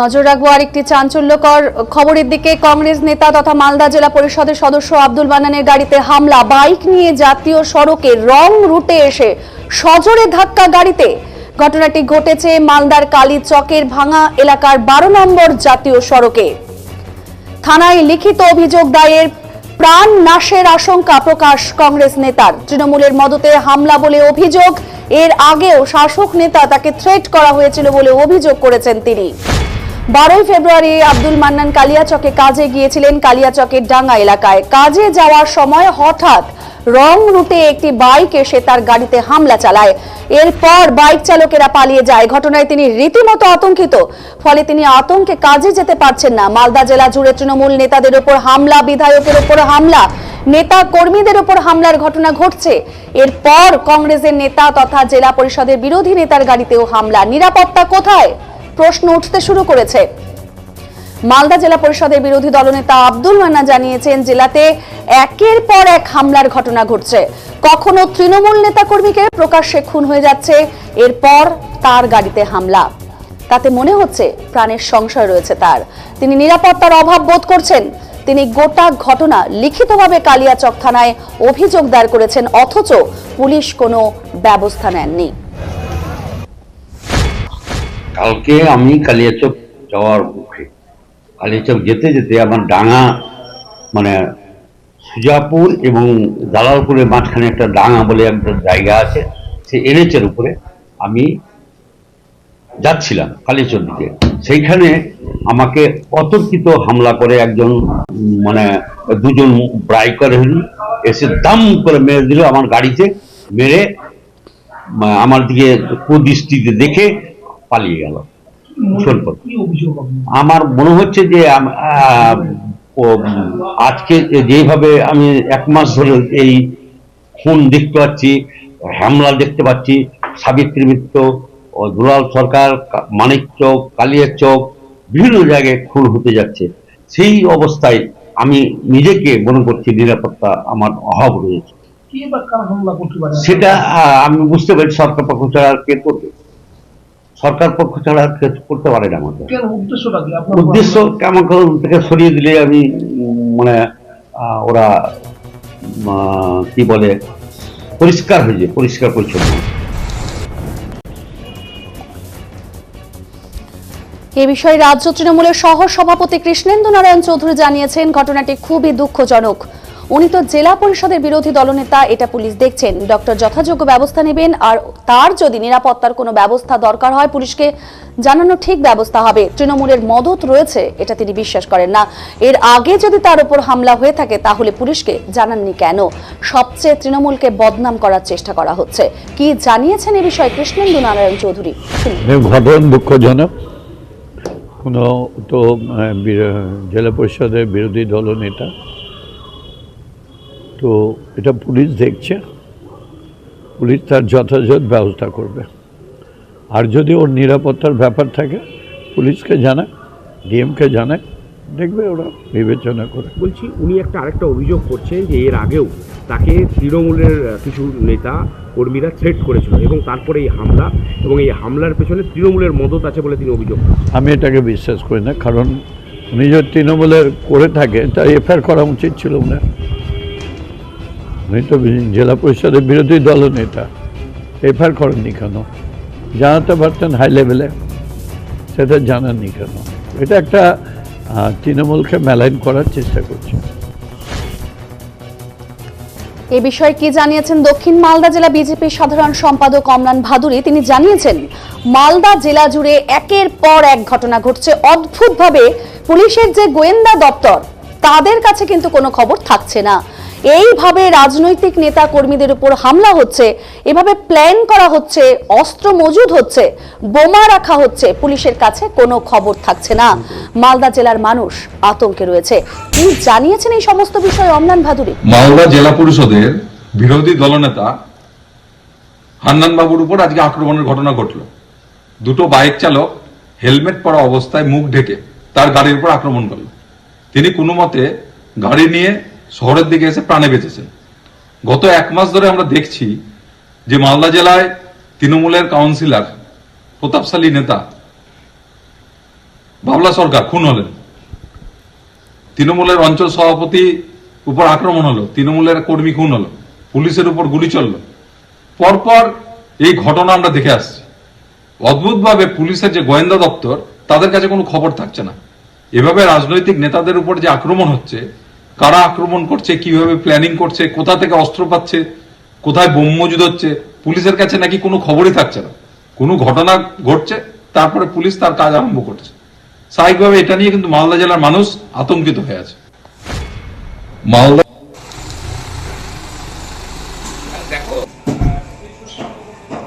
নজর রাখব আরেকটি চাঞ্চল্যকর খবরের দিকে। কংগ্রেস নেতা তথা মালদা জেলা পরিষদের সদস্য আব্দুল মান্নানের গাড়িতে হামলা। বাইক নিয়ে জাতীয় সড়কে রং রুটে এসে সজোরে ধাক্কা গাড়িতে। ঘটনাটি ঘটেছে মালদার কালী চকের ভাঙা এলাকার বারো নম্বর জাতীয় সড়কে। থানায় লিখিত অভিযোগ দায়ের প্রাণ নাশের আশঙ্কা প্রকাশ কংগ্রেস নেতার। তৃণমূলের মদতে হামলা বলে অভিযোগ। এর আগেও শাসক নেতা তাকে থ্রেট করা হয়েছিল বলে অভিযোগ করেছেন তিনি। বারোই ফেব্রুয়ারি আব্দুল মান্নান কালিয়াচকে কাজে গিয়েছিলেন কালিয়াচকের ডাঙ্গা এলাকায়। কাজে যাওয়ার সময় হঠাৎ রং রুটে একটি বাইক এসে তার গাড়িতে হামলা চালায়। এরপর বাইক চালকেরা পালিয়ে যায়। ঘটনায় তিনি রীতিমতো আতঙ্কিত। ফলে তিনি আতঙ্কে কাজে যেতে পারছেন না। মালদা জেলা জুড়ে তৃণমূল নেতাদের উপর হামলা, বিধায়কের উপর হামলা, নেতা কর্মীদের উপর হামলার ঘটনা ঘটছে। এরপর কংগ্রেসের নেতা তথা জেলা পরিষদের বিরোধী নেতার গাড়িতেও হামলা। নিরাপত্তা কোথায়? প্রশ্ন উঠতে শুরু করেছে। মালদা জেলা পরিষদের বিরোধী দলনেতা আব্দুল মান্না জানিয়েছেন, জেলাতে একের পর এক হামলার ঘটনা ঘটছে। কখনো তৃণমূল নেতা কর্মীকে প্রকাশ্যে খুন হয়ে যাচ্ছে, এরপর তার গাড়িতে হামলা। তাতে মনে হচ্ছে প্রাণের সংশয় রয়েছে তার। তিনি নিরাপত্তার অভাব বোধ করছেন। তিনি গোটা ঘটনা লিখিতভাবে কালিয়াচক থানায় অভিযোগ দায়ের করেছেন, অথচ পুলিশ কোনো ব্যবস্থা নেননি। কালকে আমি কালিয়াচক যাওয়ার মুখে কালিয়াচক যেতে যেতে আমার ডাঙা মানে সুজাপুর এবং দালালপুরের মাঝখানে একটা ডাঙা বলে একটা জায়গা আছে, সেই এনএচের উপরে আমি যাচ্ছিলাম কালিয়াচক দিকে। সেইখানে আমাকে অতর্কিত হামলা করে একজন মানে দুজন ব্রাইকার হলি, এসে দাম করে মেরে দিল আমার গাড়িতে, মেরে আমার দিকে কুদৃষ্টিতে দেখে পালিয়ে গেল? আমার মনে হচ্ছে যে আজকে যেভাবে আমি এক মাস ধরে এই খুন দেখতে পাচ্ছি হামলা দেখতে পাচ্ছি সাবিত্রী মিত্র দুলাল সরকার মানিক চৌক কালিয়ার চৌক বিভিন্ন জায়গায় খুন হতে যাচ্ছে। সেই অবস্থায় আমি নিজেকে মনে করছি নিরাপত্তা আমার অভাব রয়েছে। সেটা আমি বুঝতে পারি সরকার পক্ষ ছাড়া আর কে করবে। সরকার পক্ষ ছাড়া আর কে করতে পারে না আমাদের উদ্দেশ্য কেমন থেকে সরিয়ে দিলে আমি মানে আহ, ওরা কি বলে পরিষ্কার হয়ে যায় পরিষ্কার পরিচ্ছন্ন। এ বিষয়ে রাজ্য তৃণমূলের সহ সভাপতি কৃষ্ণেন্দু নারায়ণ চৌধুরী জানিয়েছেন ঘটনাটি খুবই দুঃখজনক। উনি তো জেলা পরিষদের বিরোধী দলনেতা, এটা পুলিশ দেখছেন। ডক্টর যথাযোগ্য ব্যবস্থা নেবেন আর তার যদি নিরাপত্তার কোনো ব্যবস্থা দরকার হয়, পুলিশকে জানানো ঠিক ব্যবস্থা হবে। তৃণমূলের মদত রয়েছে, এটা তিনি বিশ্বাস করেন না। এর আগে যদি তার উপর হামলা হয়ে থাকে, তাহলে পুলিশকে জানাননি কেন? সবচেয়ে তৃণমূলকে বদনাম করার চেষ্টা করা হচ্ছে। কি জানিয়েছেন এ বিষয়ে কৃষ্ণেন্দু নারায়ণ চৌধুরী? দুঃখজনক। কোনো তো জেলা পরিষদের বিরোধী দলনেতা তো এটা পুলিশ দেখছে পুলিশ তার যথাযথ ব্যবস্থা করবে। আর যদি ওর নিরাপত্তার ব্যাপার থাকে পুলিশকে জানায় ডিএমকে জানায় দেখবে ওরা বিবেচনা করে। বলছি উনি একটা আরেকটা অভিযোগ করছেন যে এর আগেও তাকে তৃণমূলের কিছু নেতা কর্মীরা থ্রেট করেছিল এবং তারপরে এই হামলা এবং এই হামলার পেছনে তৃণমূলের মদত আছে বলে তিনি অভিযোগ আমি এটাকে বিশ্বাস করি না কারণ উনি যদি তৃণমূলের করে থাকে তা এফআইআর করা উচিত ছিল উনার উনি তো জেলা পরিষদের বিরোধী দলনেতা এফআইআর করেননি কেন? জানাতে পারতেন হাই লেভেলে, সেটা জানাননি কেন? এটা একটা তৃণমূলকে মেলাইন করার চেষ্টা করছে। এ বিষয়ে কি জানিয়েছেন দক্ষিণ মালদা জেলা বিজেপির সাধারণ সম্পাদক অমলান ভাদুরী? তিনি জানিয়েছেন, মালদা জেলা জুড়ে একের পর এক ঘটনা ঘটছে। অদ্ভুতভাবে পুলিশের যে গোয়েন্দা দপ্তর, তাদের কাছে কিন্তু কোনো খবর থাকছে না। এইভাবে রাজনৈতিক নেতা কর্মীদের উপর হামলা হচ্ছে, এভাবে প্ল্যান করা হচ্ছে, অস্ত্র মজুদ হচ্ছে, বোমা রাখা হচ্ছে, পুলিশের কাছে কোনো খবর থাকছে না। মালদা জেলার মানুষ আতঙ্কে রয়েছে। তিনি জানিয়েছেন এই সমস্ত বিষয়ে অমলান ভাদুরী? মালদা জেলা পরিষদের বিরোধী দলনেতা হান্নান বাবুর উপর আজকে আক্রমণের ঘটনা ঘটল। দুটো বাইক চালক হেলমেট পরা অবস্থায় মুখ ঢেকে তার গাড়ির উপর আক্রমণ করল। তিনি কোনো মতে গাড়ি নিয়ে শহরের দিকে এসে প্রাণে বেঁচেছেন গত এক মাস ধরে আমরা দেখছি যে মালদা জেলায় তৃণমূলের কাউন্সিলর, প্রতাপশালী নেতা, বাবলা সরকার, খুন হলেন। তৃণমূলের অঞ্চল সভাপতি উপর আক্রমণ হলো, তৃণমূলের কর্মী খুন হলো, পুলিশের উপর গুলি চলল। পরপর এই ঘটনা আমরা দেখে আসছি। অদ্ভুতভাবে পুলিশের যে গোয়েন্দা দপ্তর, তাদের কাছে কোনো খবর থাকছে না। এভাবে রাজনৈতিক নেতাদের উপর যে আক্রমণ হচ্ছে কারা আক্রমণ করছে, কীভাবে প্ল্যানিং করছে, কোথা থেকে অস্ত্র পাচ্ছে, কোথায় বোম মজুদ হচ্ছে, পুলিশের কাছে নাকি কোনো খবরই থাকছে না। কোনো ঘটনা ঘটছে, তারপরে পুলিশ তার কাজ আরম্ভ করছে। স্বাভাবিকভাবে এটা নিয়ে কিন্তু মালদা জেলার মানুষ আতঙ্কিত হয়ে আছে। মালদা